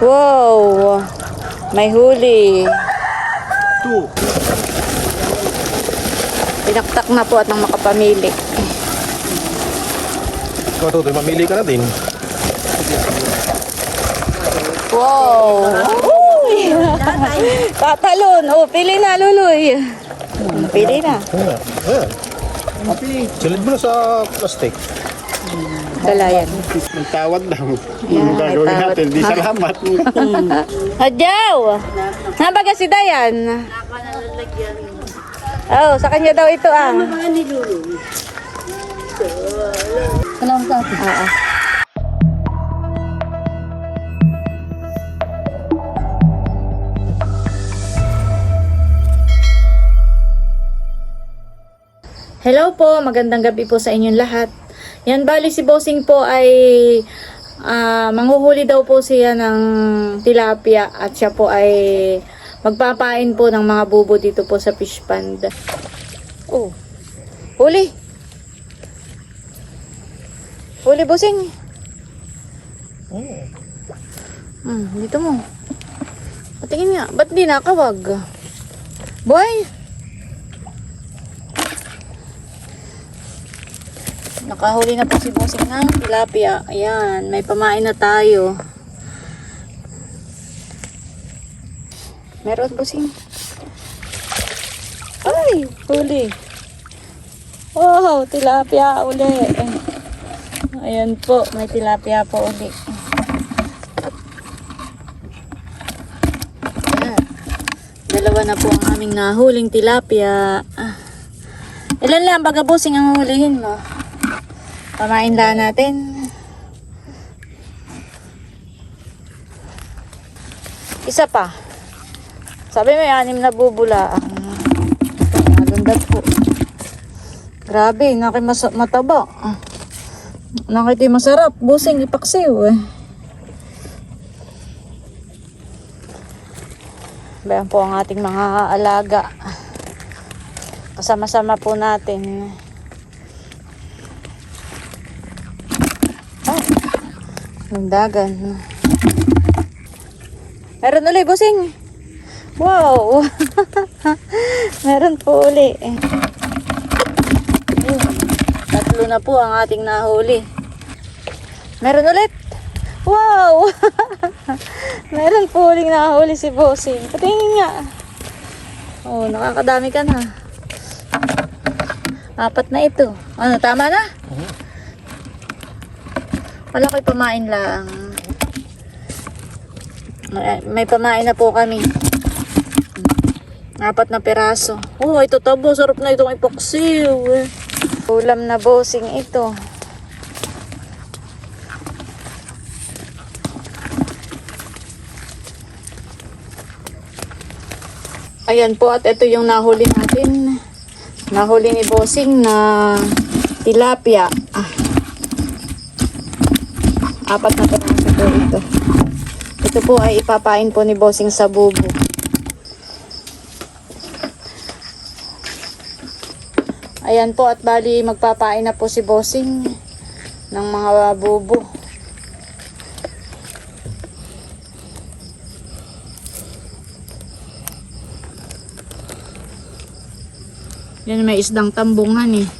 Wow! May huli. Two. Pinaktak na po at nang makapamili. Ikaw, Tutoy, mamili ka na din. Wow! Uy! Tatalon! Oh, pili na, Luloy. Pili na. Silid mo na sa plastic. Dalayan. Magtawad lang. Yeah, Ang gagawin natin, di salamat. Hadyaw! Nabaga si Dayan. Oh, sa kanya daw ito ah. Salamat sa atin. Oo. Hello po, magandang gabi po sa inyong lahat. Yan, bali si Bossing po ay ah, manghuhuli daw po siya ng tilapia at siya po ay magpapain po ng mga bubo dito po sa fish pond. Oh, huli! Huli, Bossing! Hmm, dito mo. Patingin nga, ba't di nakawag? Boy! Nakahuli na po si Bossing ng tilapia. Ayan, may pamain na tayo. Meron Bossing. Ay, huli. Wow, tilapia uli. Ayan po, may tilapia po uli. Dalawa na po ang aming nahuling tilapia. Ah. Ilan lang baga Bossing ang hulihin mo? Pamain lang natin. Isa pa. Sabi may anim na bubula. Maganda po. Grabe, naki mas mataba. Nakiti masarap. Busing ipaksiw eh. Bayan po ang ating mga alaga. Kasama-sama po natin. Ng dagan. Meron ulit, busing. Wow! Meron po uli. Tatlo na po ang ating nahuli. Meron ulit. Wow! Meron po uling nahuli si Bossing. Patingin nga. Oh, nakakadami ka na. Apat na ito. Ano, tama na? Wala ko'y pamain lang. May, pamain na po kami. Apat na peraso. Oh, ito tabo. Sarap na itong ipoksiw. Ulam na bossing ito. Ayan po at ito yung nahuli natin. Nahuli ni bossing na tilapia. Apat na piraso po ito. Ito po ay ipapain po ni Bossing sa bubo. Ayan po at bali magpapain na po si Bossing ng mga bubo. Yan may isdang tambungan eh.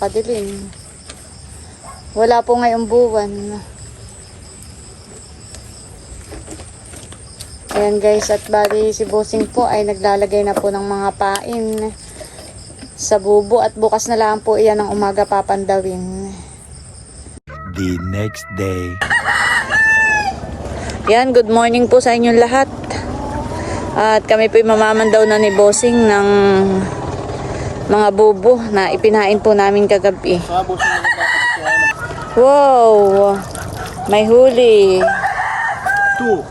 Napakadilim. Wala po ngayong buwan. Ayan guys, at bali si Bossing po ay naglalagay na po ng mga pain sa bubo at bukas na lang po iyan ng umaga papandawin. the next day. Yan, good morning po sa inyong lahat. At kami po mamamandaw na ni Bossing ng mga bubo na ipinain po namin kagabi. Wow! May huli. Two.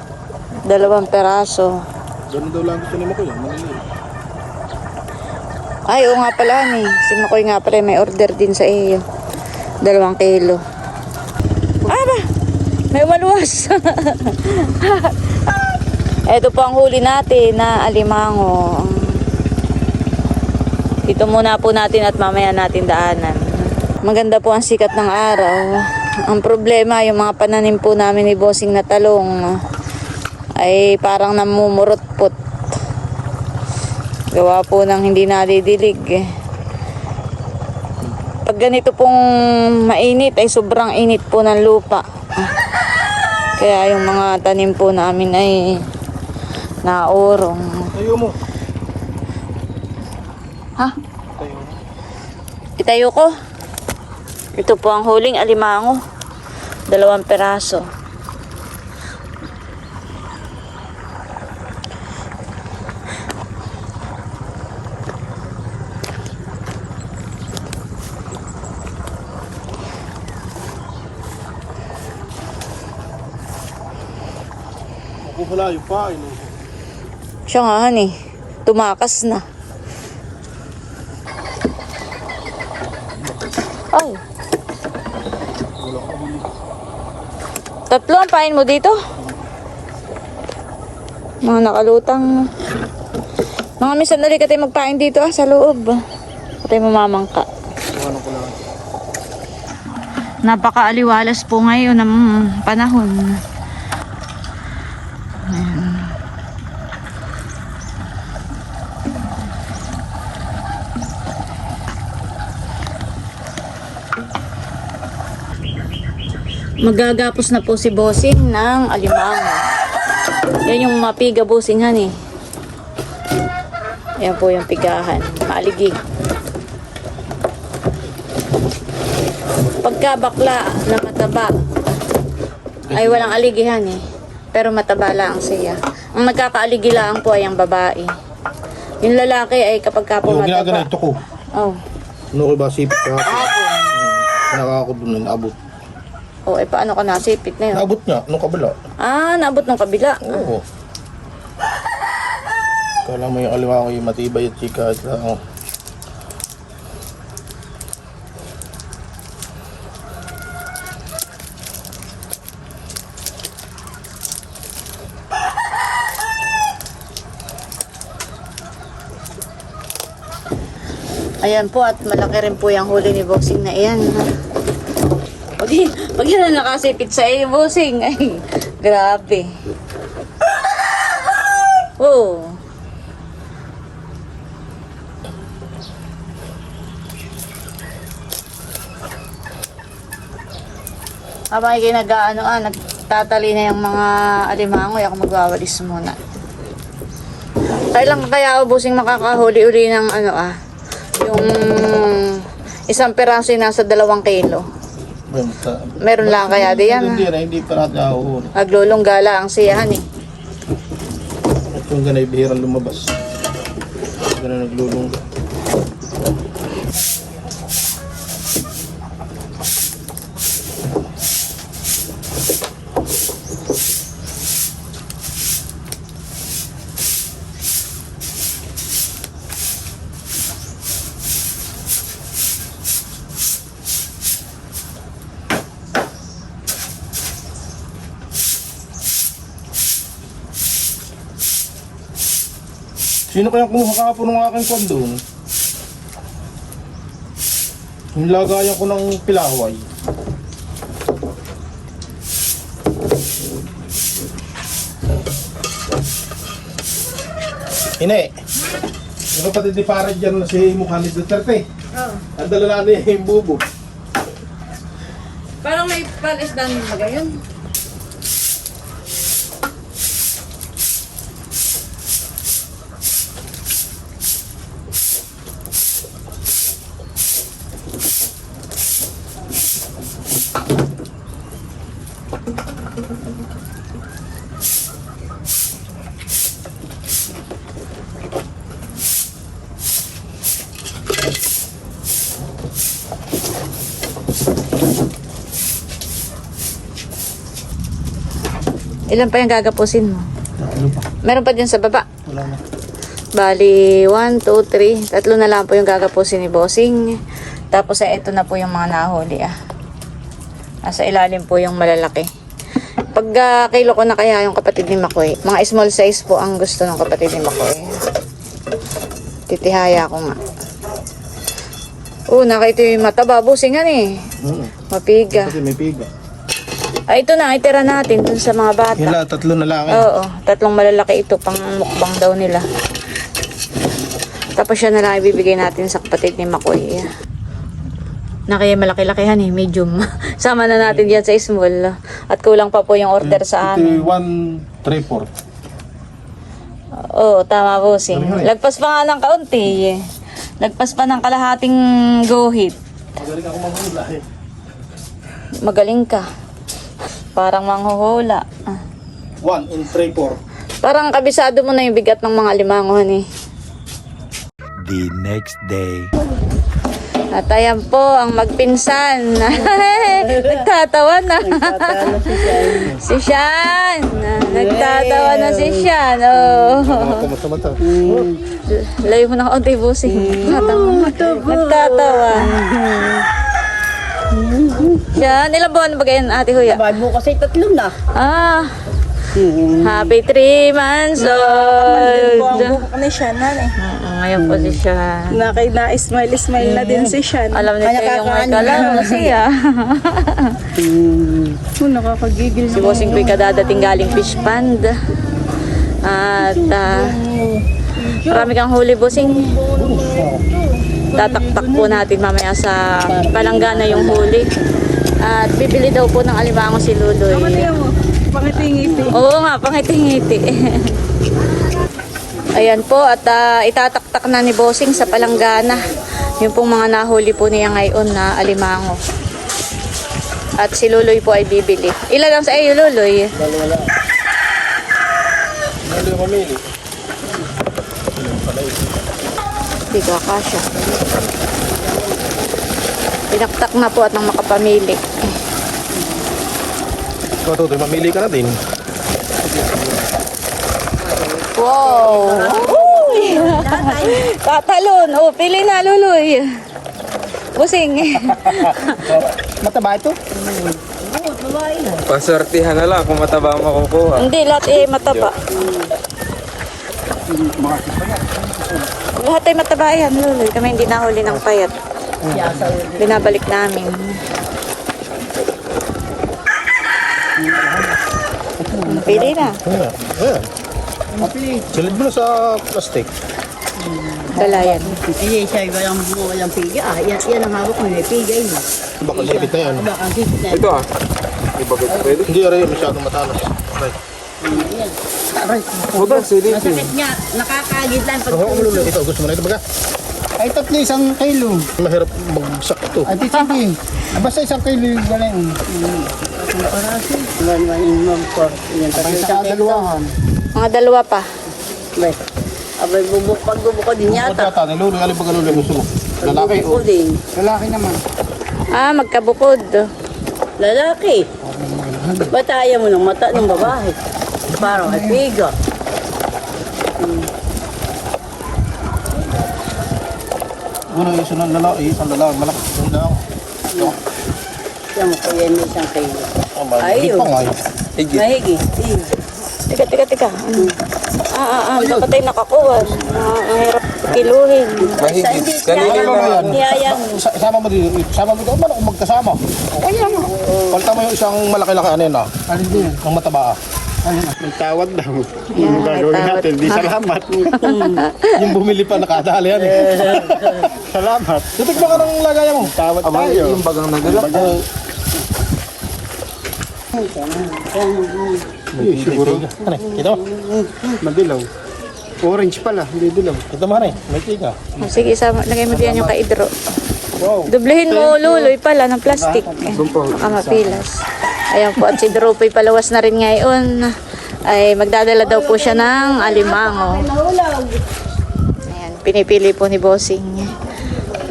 Dalawang peraso. Ganun daw lang gusto ni Makoy. Maliliit. Ay, oo nga pala ni. Si Makoy nga pala may order din sa iyo. Dalawang kilo. Ah ba? May umaluwas. Ito po ang huli natin na alimango. Dito muna po natin at mamaya natin daanan. Maganda po ang sikat ng araw. Ang problema, yung mga pananim po namin ni Bossing na talong ay parang namumurot-pot. Gawa po ng hindi nadidilig. Pag ganito pong mainit ay sobrang init po ng lupa. Kaya yung mga tanim po namin ay naorong. Tayo mo. Ha? Itayo ko. Ito po ang huling alimango. Dalawang peraso. Pala yung pa. Ino. Siya nga, honey. Tumakas na. Ay. Tatlo ang pain mo dito? Mga nakalutang. Mga minsan rin ka tayo magpain dito ah, sa loob. Patay mamamangka. Ano ko lang. Napakaaliwalas po ngayon ng panahon. Magagapos na po si Bossing ng alimango. Yan yung mapiga Bossing han eh. Yan po yung pigahan. Maaligig. Pagka bakla na mataba, ay walang aligihan eh. Pero mataba lang siya. Ang nagkakaaligi lang po ay ang babae. Yung lalaki ay kapag ka po Yung mataba. ginaganito ko. Oh. Ano ko ba sipit ka? Nakaka ko dun abot. Oh, eh paano ka nasipit na yun? Naabot niya. Anong kabila? Ah, naabot ng kabila. Oo. Kala mo yung aliwa ko yung matibay at chika at lang. Ayan po at malaki rin po yung huli ni Boxing na iyan. Pag, pag yan ang nakasipit sa iyo, Boxing, ay grabe. Oh. Habang ikay nag-ano ah, nagtatali na yung mga alimango, ako magwawalis muna. Kailan kaya ubusing makakahuli uli ng ano ah, yung isang peraso nasa dalawang kilo. Basta. Meron lang kaya di yan. Hindi na, hindi pa natin ako. Naglulunggala ang siyahan eh. At yung ganay bihirang lumabas. Ganun naglulungga. Sino kaya kumuha kahapon ng aking kwan doon? Yung lagayan ko ng pilaway. Ine, yung kapatid ni Farad dyan na si Mukhalid Duterte. Oh. Ang dala na yung bubo. Parang may palisdan din ba gayon? Ilan pa yung gagapusin mo? Ano pa? Meron pa dyan sa baba. Wala na. Bali, 1, 2, 3. Tatlo na lang po yung gagapusin ni Bossing. Tapos eh, ito na po yung mga nahuli ah. Nasa ilalim po yung malalaki. Pag ah, kilo ko na kaya yung kapatid ni Makoy, mga small size po ang gusto ng kapatid ni Makoy. Titihaya ko nga. Oo, nakita yung mataba. Busingan eh. Mm. Mapiga. Kasi may piga. Ay, ito na. Itira natin dun sa mga bata. Yan lang, tatlo na lang. eh. Oo, tatlong malalaki ito pang mukbang daw nila. Tapos siya na lang ibibigay natin sa kapatid ni Makoy. Na kaya malaki-lakihan eh, medium. Sama na natin yan sa small. At kulang pa po yung order sa Ito amin. yung 1, 3, 4. Oo, tama po, Sing. Lagpas pa nga ng kaunti eh. Lagpas pa ng kalahating guhit. Magaling ako manghula eh. Magaling ka. Parang manghuhula. Ah. 1 in 3, 4. Parang kabisado mo na yung bigat ng mga limangon eh. The next day. At ayan po ang magpinsan. Nagtatawa na. si Shan. Nagtatawa na si Shan. Oh. Layo mo na kaunti busi. Nagtatawa. Nagtatawa. Shan, ilang buwan ba ganyan ate Huya? Bahay mo kasi tatlo na. Ah. Happy three months old. Buong buka ni Shannon eh. Oo, Ngayon po si Shan. Nakay na smile smile na din si Shan. Alam niya siya yung may kalaro siya. Oh, nakakagigil Si Bossing Kuy kadadating galing fish pond. At ah, marami kang huli, Bossing. Tataktak po natin mamaya sa palanggana yung huli. At bibili daw po ng alimango si Luloy. Mo, pangitingiti. Oo nga, pangiti-ngiti. Ayan po, at ah, itataktak na ni Bossing sa palanggana. Yung pong mga nahuli po niya ngayon na alimango. At si Luloy po ay bibili. Ilan lang sa iyo, Luloy? Ano yung mamili? Hindi kasha. Pinaktak na po at nang makapamili. Ikaw, Toto, mamili ka na din. Wow! Uy! Tatalon! Oh, pili na, Luloy. Busing. Mataba ito? Pasortihan na lang kung mataba ang makukuha. Hindi, lahat eh mataba. Lahat ay mataba yan, Luloy. Kami hindi nahuli ng payat. Binabalik namin. Pili na. Ayan. Ayan. Silid mo na sa plastic. Dalayan. Hindi siya walang walang piga. Ah, yan, yan ang hawak mo. May piga yun. Baka sipit na yan. Baka ang sipit na Ito ah. Di ba pwede? Hindi rin masyadong matalas. Right. Aray, Huwag ang silipin. Masakit nga. Nakakagid lang pag Ako, umululog. Ito, gusto mo na ito baga? Ay, tatlo isang kilo. Mahirap magsak ito. At. Ah, Basta isang kilo yung galing. Four. Yan, tatlo Ay, isang sa dalawahan. Mga dalawa pa. Bay. Abay, bubuk, pag bubuk ko din yata. yata, niluloy. Alin ba galuloy gusto mo? Lalaki Bubuk o? din. Lalaki naman. Ah, magkabukod. Lalaki. Ba't ayaw mo ng mata ng babae? Parang ay piga. Una, isa ng lalaki, isang lalaki. Malaki. Isang lalaki. Ito. Siya mo ko yan isang kilo. Oh, Ayun. Higit. Mahigit. Teka, teka, teka. Ano? Ah, ah, ah. Dapat ay nakakuha. Ah, mahirap kiluhin. Mahigit. Kanina Kaya lang. yan. Kaya yan. Sa- Isama mo dito. Isama mo dito. Ano kung magkasama? Okay lang. Palta mo yung isang malaki-laki ano yun ah. Alin din. Ang mataba ah. Nagtawad daw. Yan, Yung gagawin may tawad. natin, di salamat. Yung bumili pa nakadali yan eh. salamat. Titikman ka ng lagayan mo. Tawad Aba, tayo. yung bagang nagalak. Eh, siguro. Ano eh, Ito. Madilaw. Orange pala, hindi dilaw. Ito man eh. May tiga. Oh, sige, sama, lagay mo diyan yung kaidro. Dublehin mo, luloy pala ng plastic. Eh, baka mapilas. Ayan po, at si Dropoy palawas na rin ngayon. Ay magdadala daw po siya ng alimango. Ayan, pinipili po ni Bossing.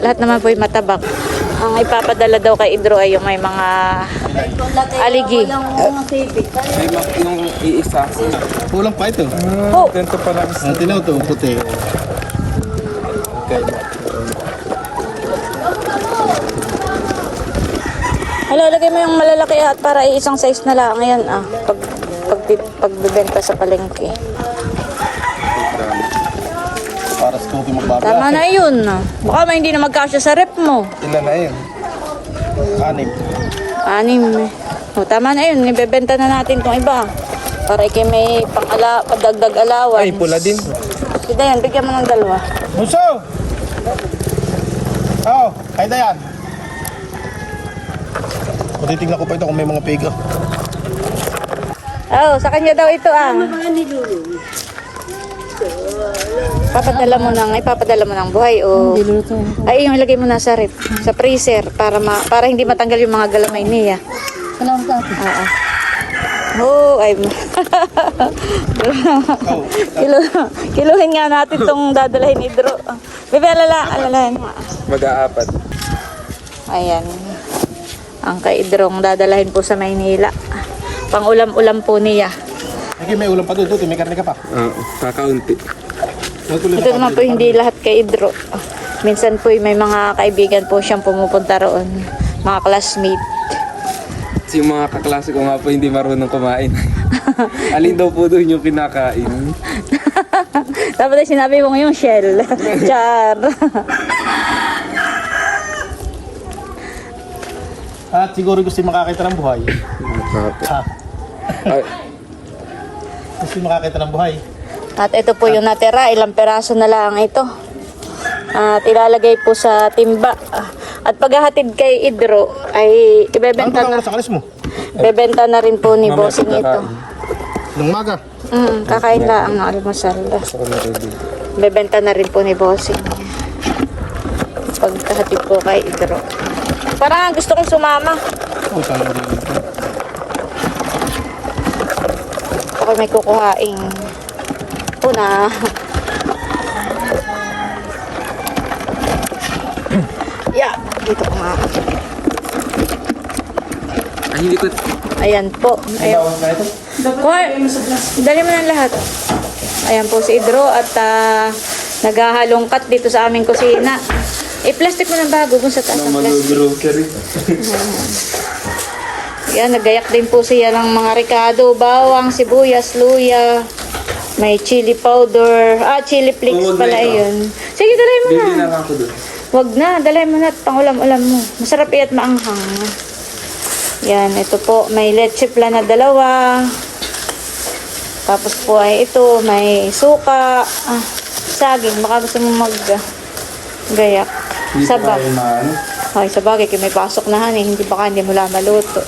Lahat naman po ay matabak. Ang ipapadala daw kay Idro ay yung may mga aligi. Yung iisa. Kulang pa ito. Oh, Ganito pa lang. Ang tinaw to, puti. Okay. Hala Lalagay mo yung malalaki at para isang size na lang. Ayan ah. Pag, pag, pagbibenta sa palengke. Para sa magbabaya. Tama na yun. ah. Baka may hindi na magkasya sa rep mo. Ilan na yun? Anim. Anim eh. O, tama na yun. Ibebenta na natin tong iba. Para ikay may pang-ala, padagdag allowance. Ay, pula din. Sige yan, bigyan mo ng dalawa. Oo, oh, kahit na yan. Patitignan ko pa ito kung may mga piga. Oh, sa kanya daw ito ah. Papadala mo ng, ipapadala mo ng buhay o ay yung ilagay mo na sa rep, sa freezer para ma, para hindi matanggal yung mga galamay niya. Salamat ate. Oo. Oh, ay. Kilo, kiluhin nga natin tong dadalhin ni Drew. Bebe, alala, alalahan mo. Mag-aapat. Ayan. Ang kaidrong dadalhin po sa Maynila. Pang-ulam-ulam po niya. Sige, may ulam pa doon. Tuti, may karne ka pa. Oo, kakaunti. Huwag tuloy Ito naman po hindi lahat kay Idro. Minsan po may mga kaibigan po siyang pumupunta roon. Mga classmate. Yung mga kaklase ko nga po hindi marunong kumain. Alin daw po doon yung kinakain? Dapat ay sinabi mo yung shell. Char. At siguro gusto yung makakita ng buhay. Ha? Ay, Gusto yung makakita ng buhay. At ito po yung natira. Ilang peraso na lang ito. At ilalagay po sa timba. At paghahatid kay Idro ay Ano ibebenta ba na, sa kalis mo? bebenta na rin po ni Bossing ito. Nung maga. Mm, kakain lang ang almusal. Gusto ko na. Bebenta na rin po ni Bossing. Pagkahatid po kay Idro. Parang gusto kong sumama. Sana hindi dito. Ako may kukuhaing una. yeah, dito ko nga. Ay, hindi ko... Ayan po. Ayan. Kuha, dali mo ng lahat. Ayan po si Idro at ah, naghahalongkat dito sa aming kusina. I-plastic mo ng bago kung sa taas ng plastic. Mag-grocery. Yan, nagayak din po siya ng mga ricado, bawang, sibuyas, luya, may chili powder, ah, chili flakes Huwag na pala ito. yun. Sige, dalay mo na. Bibili na lang ako doon. Wag na, dalay mo na at pangulam-ulam mo. Masarap iyan at maanghang. Yan, ito po, may leche flan na dalawa. Tapos po ay ito, may suka, ah, saging, baka gusto mo mag ah, gayak. Hindi kaya maano. Ay, sa bagay, kaya may pasok na han eh. Hindi baka hindi mo lang maluto.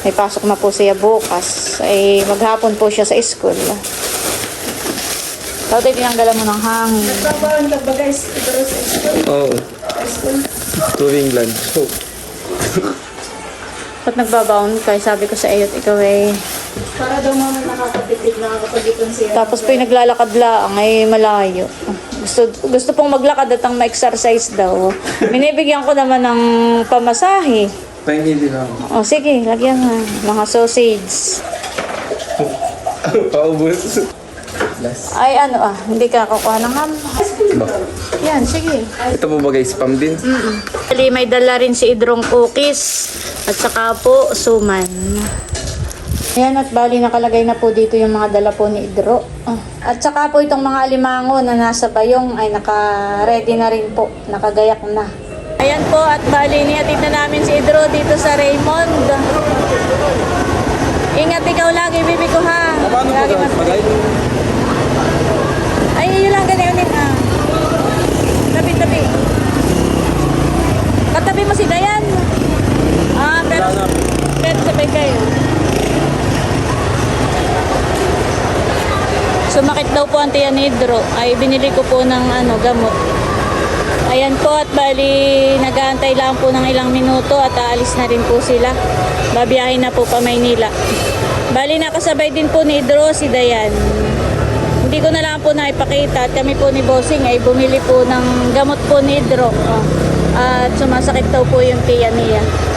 May pasok na po siya bukas. Ay, maghapon po siya sa school. Tapos tinanggalan mo ng hangin. Oo. Tuwing lunch. So, Ba't nagbabaon ka? Sabi ko sa iyo at ikaw eh. Para daw mama nakakatipid na kapag itong siya. Tapos po yung naglalakad lang ay malayo. Gusto, gusto pong maglakad at ang ma-exercise daw. Binibigyan ko naman ng pamasahe. pahingin din ako. O sige, lagyan nga. Mga sausage. Paubos. Last. Ay ano ah, hindi ka kukuha ng ham. Ba? Yan, sige. Ito po ba guys, spam din? Bali, may dala rin si Idrong cookies at saka po suman. Ayan at bali nakalagay na po dito yung mga dala po ni Idro. Ah, At saka po itong mga alimango na nasa bayong ay naka-ready na rin po. Nakagayak na. Ayan po at bali nihatid na namin si Idro dito sa Raymond. Ingat ikaw lagi, bibi ko ha. Paano po Lagi mas-? Ay, yun lang ganyan din ah. Tabi-tabi. Katabi mo si Dayan. Ah, pero, pero sabay kayo. Sumakit daw po ang tiyan ni Hidro. Ay, binili ko po ng ano, gamot. Ayan po at bali nag-aantay lang po ng ilang minuto at aalis na rin po sila. Babiyahin na po pa Maynila. Bali nakasabay din po ni Hidro si Dayan. Hindi ko na lang po naipakita at kami po ni Bossing ay bumili po ng gamot po ni Hidro. Oh. At sumasakit daw po yung tiyan niya.